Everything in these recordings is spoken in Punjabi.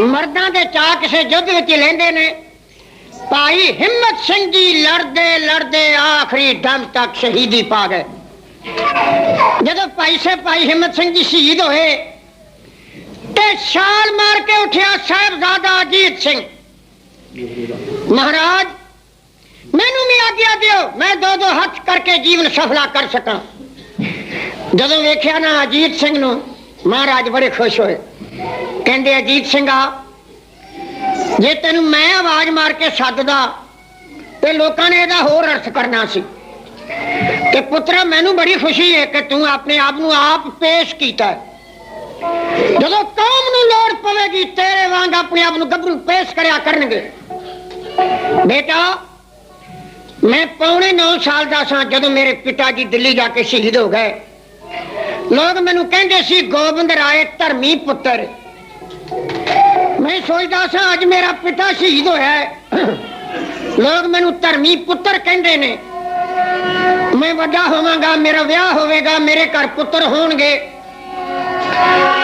ਮਰਦਾਂ ਦੇ ਚਾਹ ਕਿਸੇ ਯੁੱਧ ਵਿੱਚ ਲੈਂਦੇ ਨੇ। ਭਾਈ ਹਿੰਮਤ ਸਿੰਘ ਜੀ ਲੜਦੇ ਲੜਦੇ ਆਖਰੀ ਦਮ ਤੱਕ ਸ਼ਹੀਦੀ ਪਾ ਗਏ। ਜਦੋਂ ਭਾਈ ਸਾਹਿਬ ਭਾਈ ਹਿੰਮਤ ਸਿੰਘ ਜੀ ਸ਼ਹੀਦ ਹੋਏ, ਤੇ ਛਾਲ ਮਾਰ ਕੇ ਉੱਠਿਆ ਸਾਹਿਬਜ਼ਾਦਾ ਅਜੀਤ ਸਿੰਘ। ਮਹਾਰਾਜ, ਮੈਨੂੰ ਵੀ ਆਗਿਆ ਦਿਓ, ਮੈਂ ਦੋ ਦੋ ਹੱਥ ਕਰਕੇ ਜੀਵਨ ਸਫਲਾ ਕਰ ਸਕਾਂ। ਜਦੋਂ ਵੇਖਿਆ ਨਾ ਅਜੀਤ ਸਿੰਘ ਨੂੰ, ਮਹਾਰਾਜ ਬੜੇ ਖੁਸ਼ ਹੋਏ। ਕਹਿੰਦੇ ਅਜੀਤ ਸਿੰਘਾ ਜੇ ਤੈਨੂੰ ਮੈਂ ਆਵਾਜ਼ ਮਾਰ ਕੇ ਸੱਦਦਾ ਤੇ ਲੋਕਾਂ ਨੇ ਇਹਦਾ ਹੋਰ ਅਰਥ ਕਰਨਾ ਸੀ। ਤੇ ਪੁੱਤਰਾ, ਮੈਨੂੰ ਬੜੀ ਖੁਸ਼ੀ ਹੈ ਕਿ ਤੂੰ ਆਪਣੇ ਆਪ ਨੂੰ ਆਪ ਪੇਸ਼ ਕੀਤਾ ਜਦੋਂ ਕੌਮ ਨੂੰ ਲੋੜ ਪਵੇਗੀ, ਤੇਰੇ ਵਾਂਗ ਆਪਣੇ ਆਪ ਨੂੰ ਗੱਭਰੂ ਪੇਸ਼ ਕਰਿਆ ਕਰਨਗੇ। ਬੇਟਾ, ਮੈਂ ਪੌਣੇ 9 ਸਾਲ ਦਾ ਸਾਂ ਜਦੋਂ ਮੇਰੇ ਪਿਤਾ ਜੀ ਦਿੱਲੀ ਜਾ ਕੇ ਸ਼ਹੀਦ ਹੋ ਗਏ। ਲੋਕ ਮੈਨੂੰ ਕਹਿੰਦੇ ਸੀ, ਗੋਬਿੰਦ ਰਾਏ ਧਰਮੀ ਪੁੱਤਰ ਮੈਂ ਸੋਚਦਾ ਸਾਂ, ਅੱਜ ਮੇਰਾ ਪਿਤਾ ਸ਼ਹੀਦ ਹੋਇਆ ਹੈ। ਲੋਕ ਮੈਨੂੰ ਧਰਮੀ ਪੁੱਤਰ ਕਹਿੰਦੇ ਨੇ। ਮੈਂ ਵੱਡਾ ਹੋਵਾਂਗਾ, ਮੇਰਾ ਵਿਆਹ ਹੋਵੇਗਾ, ਮੇਰੇ ਘਰ ਪੁੱਤਰ ਹੋਣਗੇ।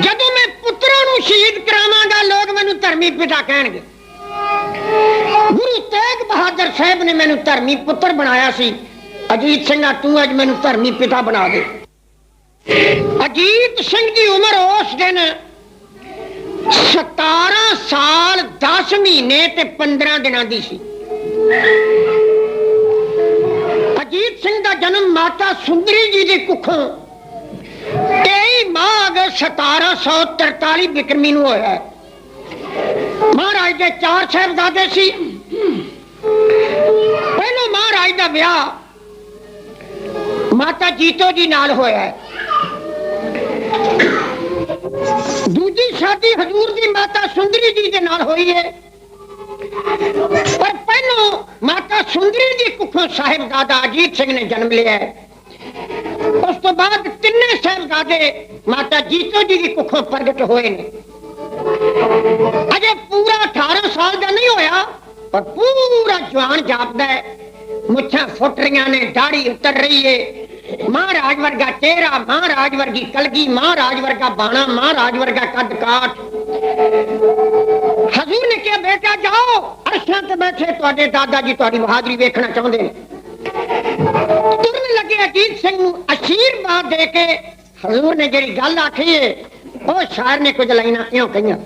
ਜਦੋਂ ਮੈਂ ਪੁੱਤਰਾਂ ਨੂੰ ਸ਼ਹੀਦ ਕਰਾਵਾਂਗਾ, ਲੋਕ ਮੈਨੂੰ ਧਰਮੀ ਪਿਤਾ ਕਹਿਣਗੇ। ਗੁਰੂ ਤੇਗ ਬਹਾਦਰ ਸਾਹਿਬ ਨੇ ਮੈਨੂੰ ਧਰਮੀ ਪੁੱਤਰ ਬਣਾਇਆ ਸੀ। ਅਜੀਤ ਸਿੰਘਾ ਤੂੰ ਅੱਜ ਮੈਨੂੰ ਧਰਮੀ ਪਿਤਾ ਬਣਾ ਦੇ। ਅਜੀਤ ਸਿੰਘ ਦੀ ਉਮਰ ਉਸ ਦਿਨ 17 ਸਾਲ 10 ਮਹੀਨੇ ਤੇ 15 ਦਿਨਾਂ ਦੀ ਸੀ। ਅਜੀਤ ਸਿੰਘ ਦਾ ਜਨਮ ਮਾਤਾ ਸੁੰਦਰੀ ਜੀ ਦੀ ਕੁੱਖੋਂ। 23 ਮਾਘ 1743 ਬਿਕਰਮੀ ਨੂੰ ਹੋਇਆ ਮਹਾਰਾਜ ਦੇ ਚਾਰ ਸਾਹਿਬਜ਼ਾਦੇ ਸੀ। ਪਹਿਲੋਂ ਮਹਾਰਾਜ ਦਾ ਵਿਆਹ ਮਾਤਾ ਜੀਤੋ ਜੀ ਨਾਲ ਹੋਇਆ ਦੂਜੀ ਸ਼ਾਦੀ ਹਜੂਰ ਦੀ ਮਾਤਾ ਸੁੰਦਰੀ ਜੀ ਦੇ ਨਾਲ ਹੋਈ ਹੈ ਪਰ ਪਹਿਲੋਂ ਮਾਤਾ ਸੁੰਦਰੀ ਦੀ ਕੁੱਖੋਂ ਸਾਹਿਬਜ਼ਾਦਾ ਅਜੀਤ ਸਿੰਘ ਨੇ ਜਨਮ ਲਿਆ ਉਸ ਤੋਂ ਬਾਅਦ ਤਿੰਨੇ ਸਾਹਿਬਜ਼ਾਦੇ ਮਾਤਾ ਜੀਤੋ ਜੀ ਦੀ ਕੁੱਖੋਂ ਪ੍ਰਗਟ ਹੋਏ ਨੇ। ਅਜੇ ਪੂਰਾ 18 ਸਾਲ ਦਾ ਨਹੀਂ ਹੋਇਆ, ਪਰ ਪੂਰਾ ਜਵਾਨ ਜਾਪਦਾ ਹੈ ਮੁੱਛਾਂ ਫੁੱਟ ਰਹੀਆਂ ਨੇ ਦਾੜੀ ਉਤਰ ਰਹੀ ਏ। ਮਹਾਰਾਜ ਵਰਗਾ ਚਿਹਰਾ, ਮਹਾਰਾਜ ਵਰਗੀ ਕਲਗੀ, ਮਹਾਰਾਜ ਵਰਗਾ ਬਾਣਾ, ਮਹਾਰਾਜ ਵਰਗਾ ਕੱਦ ਕਾਠ। ਹਜ਼ੂਰ ਨੇ ਕਿਹਾ, ਬੇਟਾ ਜਾਓ, ਅਰਸ਼ਾਂ ਤੇ ਬੈਠੇ ਤੁਹਾਡੇ ਦਾਦਾ ਜੀ, ਤੁਹਾਡੀ ਬਹਾਦਰੀ ਵੇਖਣਾ ਚਾਹੁੰਦੇ ਨੇ। ਤੁਰਨ ਲੱਗੇ ਅਜੀਤ ਸਿੰਘ ਨੂੰ ਅਸ਼ੀਰਵਾਦ ਦੇ ਕੇ ਹਜ਼ੂਰ ਨੇ ਜਿਹੜੀ ਗੱਲ ਆਖੀ ਏ, ਉਹ ਸ਼ਾਇਰ ਨੇ ਕੁਝ ਲਾਈਨਾਂ ਇਉਂ ਕਹੀਆਂ।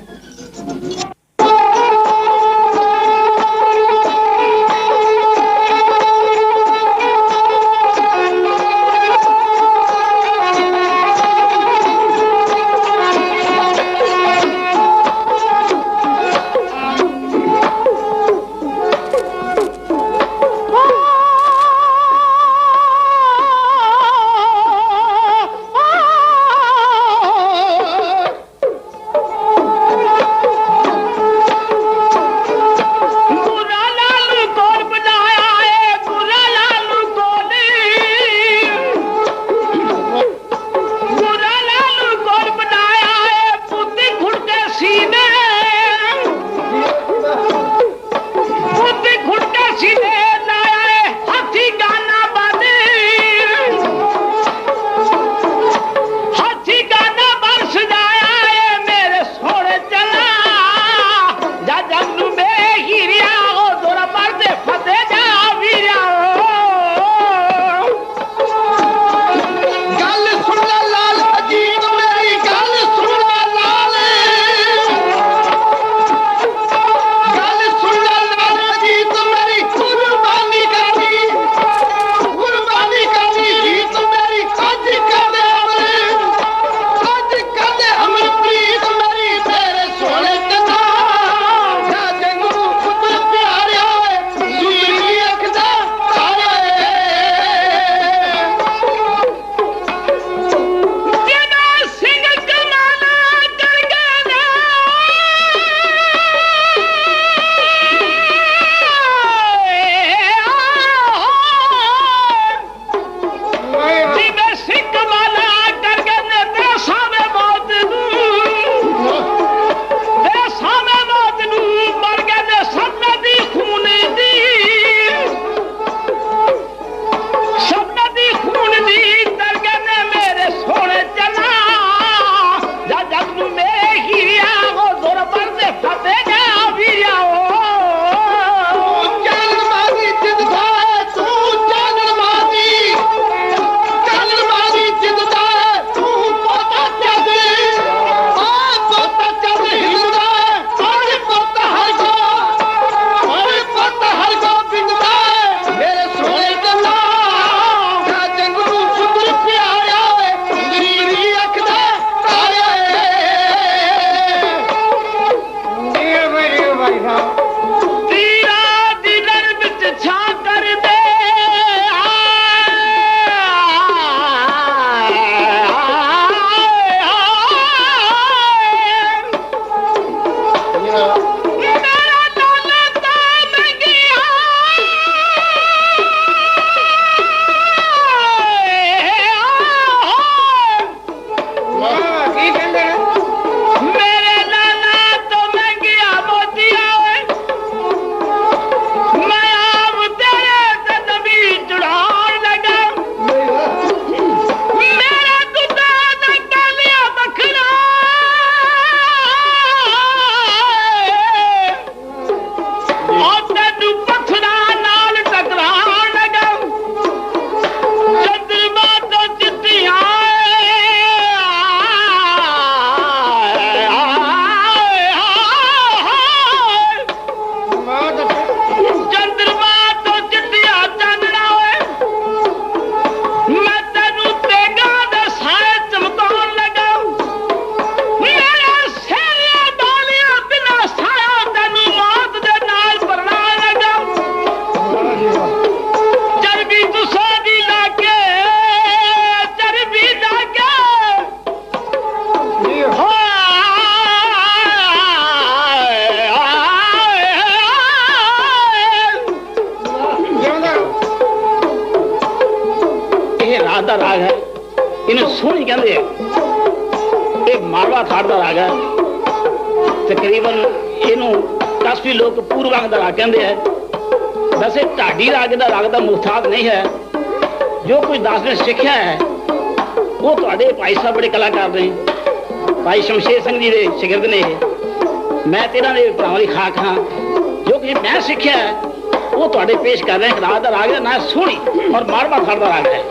ਦਾ ਰਾਗ ਹੈ। ਇਹਨੂੰ ਸੋਹਣੀ ਕਹਿੰਦੇ ਆ। ਇਹ ਮਾਰਵਾ ਥਾੜ ਦਾ ਰਾਗ ਹੈ। ਤਕਰੀਬਨ ਇਹਨੂੰ ਕਾਫੀ ਲੋਕ ਪੂਰਵਾਂਗ ਦਾ ਰਾਗ ਕਹਿੰਦੇ ਆ। ਵੈਸੇ ਢਾਡੀ ਰਾਗ ਦਾ ਰਾਗ ਦਾ ਮੁਖਤਾਬ ਨਹੀਂ ਹੈ। ਜੋ ਕੁਝ ਦਾਸ ਨੇ ਸਿੱਖਿਆ ਹੈ, ਉਹ ਤੁਹਾਡੇ ਭਾਈ ਸਾਹਿਬ ਬੜੇ ਕਲਾਕਾਰ ਨੇ। ਭਾਈ ਸ਼ਮਸ਼ੇਰ ਸਿੰਘ ਜੀ ਦੇ ਸ਼ਾਗਿਰਦ ਨੇ ਮੈਂ ਤੇਰਾ ਦੇ ਭਰਾਵਾਂ ਦੀ ਖਾਕ ਹਾਂ। ਜੋ ਕਿ ਮੈਂ ਸਿੱਖਿਆ ਉਹ ਤੁਹਾਡੇ ਪੇਸ਼ ਕਰ ਰਹੇ ਰਾਗ ਦਾ ਰਾਗ ਹੈ, ਨਾ ਸੋਹਣੀ ਔਰ ਮਾਰਵਾ ਖੜਦਾ ਰਾਗ ਹੈ।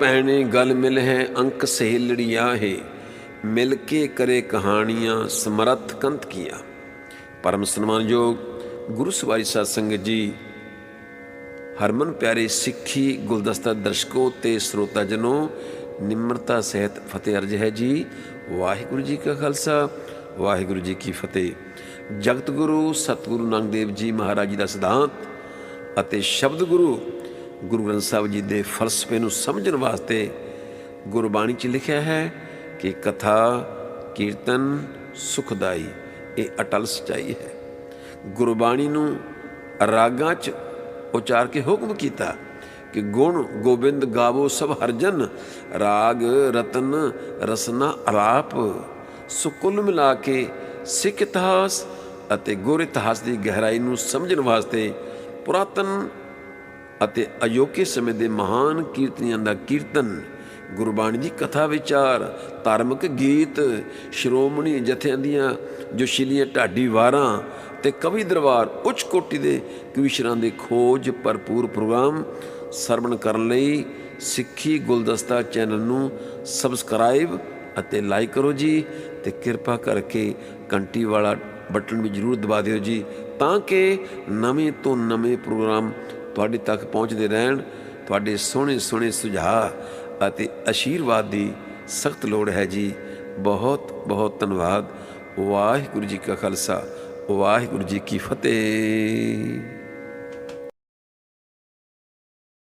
ਪਹਿਣੇ ਗਲ ਮਿਲ ਹੈ ਅੰਕ ਸਹੇਲੜੀਆ ਹੈ। ਮਿਲ ਕੇ ਕਰੇ ਕਹਾਣੀਆਂ, ਸਮਰੱਥ ਕੰਤ ਕੀਆ। ਪਰਮ ਸਨਮਾਨਯੋਗ ਗੁਰੂ ਸਵਾਰੀ ਸਾਧ ਸੰਗਤ ਜੀ, ਹਰਮਨ ਪਿਆਰੇ ਸਿੱਖੀ ਗੁਲਦਸਤਾ ਦਰਸ਼ਕੋ ਤੇ ਸਰੋਤਾ ਜਨੋ, ਨਿਮਰਤਾ ਸਹਿਤ ਫਤਿਹ ਅਰਜ ਹੈ ਜੀ। ਵਾਹਿਗੁਰੂ ਜੀ ਕਾ ਖਾਲਸਾ, ਵਾਹਿਗੁਰੂ ਜੀ ਕੀ ਫਤਿਹ। ਜਗਤ ਗੁਰੂ, ਸਤਿਗੁਰੂ ਨਾਨਕ ਦੇਵ ਜੀ ਮਹਾਰਾਜ ਜੀ ਦਾ ਸਿਧਾਂਤ ਅਤੇ ਸ਼ਬਦ ਗੁਰੂ ਗੁਰੂ ਗ੍ਰੰਥ ਸਾਹਿਬ ਜੀ ਦੇ ਫਲਸਫੇ ਨੂੰ ਸਮਝਣ ਵਾਸਤੇ ਗੁਰਬਾਣੀ 'ਚ ਲਿਖਿਆ ਹੈ ਕਿ ਕਥਾ, ਕੀਰਤਨ ਸੁਖਦਾਈ, ਇਹ ਅਟਲ ਸਚਾਈ ਹੈ। ਗੁਰਬਾਣੀ ਨੂੰ ਰਾਗਾਂ 'ਚ ਉਚਾਰ ਕੇ ਹੁਕਮ ਕੀਤਾ ਕਿ ਗੁਣ ਗੋਬਿੰਦ ਗਾਵੋ ਸਭ ਹਰਜਨ, ਰਾਗ, ਰਤਨ, ਰਸਨਾ, ਅਲਾਪ ਸੋ ਮਿਲਾ ਕੇ ਸਿੱਖ ਇਤਿਹਾਸ ਅਤੇ ਗੁਰ ਇਤਿਹਾਸ ਦੀ ਗਹਿਰਾਈ ਨੂੰ ਸਮਝਣ ਵਾਸਤੇ ਪੁਰਾਤਨ ਅਤੇ ਅਯੋਕੇ ਸਮੇਂ ਦੇ ਮਹਾਨ ਕੀਰਤਨੀਆਂ ਦਾ ਕੀਰਤਨ, ਗੁਰਬਾਣੀ ਦੀ ਕਥਾ ਵਿਚਾਰ, ਧਾਰਮਿਕ ਗੀਤ, ਸ਼੍ਰੋਮਣੀ ਜਥਿਆਂ ਦੀਆਂ ਜੋਸ਼ੀਲੀਆਂ ਢਾਡੀ ਵਾਰਾਂ ਤੇ ਕਵੀ ਦਰਬਾਰ ਉੱਚ ਕੋਟੀ ਦੇ ਕਵੀਸ਼ਰਾਂ ਦੇ ਖੋਜ ਭਰਪੂਰ ਪ੍ਰੋਗਰਾਮ ਸਰਵਣ ਕਰਨ ਲਈ ਸਿੱਖੀ ਗੁਲਦਸਤਾ ਚੈਨਲ ਨੂੰ ਸਬਸਕ੍ਰਾਈਬ ਅਤੇ ਲਾਈਕ ਕਰੋ ਜੀ ਤੇ ਕਿਰਪਾ ਕਰਕੇ ਘੰਟੀ ਵਾਲਾ ਬਟਨ ਵੀ ਜਰੂਰ ਦਬਾ ਦਿਓ ਜੀ ਤਾਂ ਕਿ ਨਵੇਂ ਤੋਂ ਨਵੇਂ ਪ੍ਰੋਗਰਾਮ ਤੁਹਾਡੇ ਤੱਕ ਪਹੁੰਚਦੇ ਰਹਿਣ, ਤੁਹਾਡੇ ਸੋਹਣੇ ਸੋਹਣੇ ਸੁਝਾਅ ਅਤੇ ਅਸ਼ੀਰਵਾਦ ਦੀ ਸਖਤ ਲੋੜ ਹੈ ਜੀ। ਬਹੁਤ ਬਹੁਤ ਧੰਨਵਾਦ। ਵਾਹਿਗੁਰੂ ਜੀ ਕਾ ਖਾਲਸਾ, ਵਾਹਿਗੁਰੂ ਜੀ ਕੀ ਫਤਿਹ।